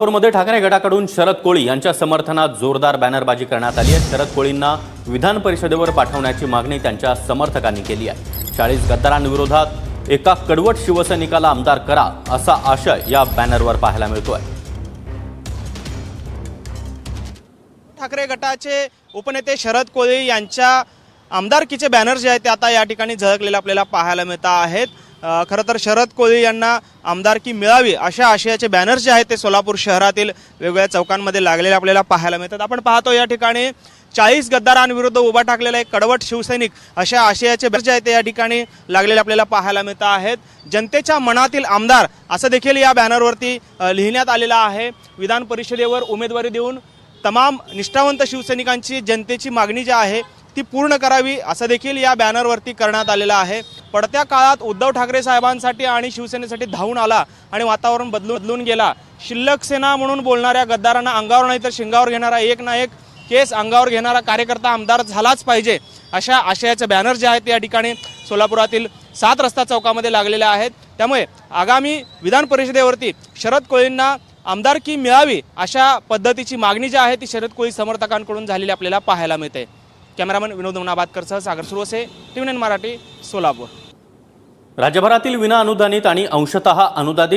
मध्ये ठाकरे गटाकडून शरद कोळी यांच्या समर्थनात जोरदार बॅनरबाजी करण्यात आली आहे. शरद कोळींना विधान परिषदेवर पाठवण्याची मागणी त्यांच्या समर्थकांनी केली आहे. चाळीस गद्दारांविरोधात एका कडवट शिवसैनिकाला आमदार करा असा आशय या बॅनरवर पाहायला मिळतोय. ठाकरे गटाचे उपनेते शरद कोळी यांच्या आमदारकीचे बॅनर जे आहेत ते आता या ठिकाणी झळकलेले आपल्याला पाहायला मिळत आहेत. खरं तर शरद कोळी यांना आमदारकी मिळावी अशा आशयाचे बॅनर्स जे आहेत ते सोलापूर शहरातील वेगवेगळ्या चौकांमध्ये लागलेले आपल्याला पाहायला मिळतात. आपण पाहतो या ठिकाणी चाळीस गद्दारांविरुद्ध उभा टाकलेला एक कडवट शिवसैनिक अशा आशयाचे बॅनर जे आहेत ते या ठिकाणी लागलेले आपल्याला पाहायला मिळत आहेत. जनतेच्या मनातील आमदार असं देखील या बॅनरवरती लिहिण्यात आलेलं आहे. विधान परिषदेवर उमेदवारी देऊन तमाम निष्ठावंत शिवसैनिकांची जनतेची मागणी जी आहे ती पूर्ण करावी असं देखील या बॅनरवरती करण्यात आलेलं आहे. पडत्या काळात उद्धव ठाकरे साहेबांसाठी आणि शिवसेनेसाठी धावून आला आणि वातावरण बदलून बदलून गेला. शिल्लक सेना म्हणून बोलणाऱ्या गद्दारांना अंगावर नाही तर शिंगावर घेणारा एक ना एक केस अंगावर घेणारा कार्यकर्ता आमदार झालाच पाहिजे अशा आशयाचे बॅनर जे आहेत या ठिकाणी सोलापुरातील सात रस्ता चौकामध्ये लागलेल्या आहेत. त्यामुळे आगामी विधान परिषदेवरती शरद कोळींना आमदारकी मिळावी अशा पद्धतीची मागणी जी आहे ती शरद कोळी समर्थकांकडून झालेली आपल्याला पाहायला मिळते. कॅमेरामन विनोद मनाबादकरसह सागर सुरवसे टी मराठी सोलापूर. राज्यभरातील विना अनुदानित आणि अंशतः अनुदानित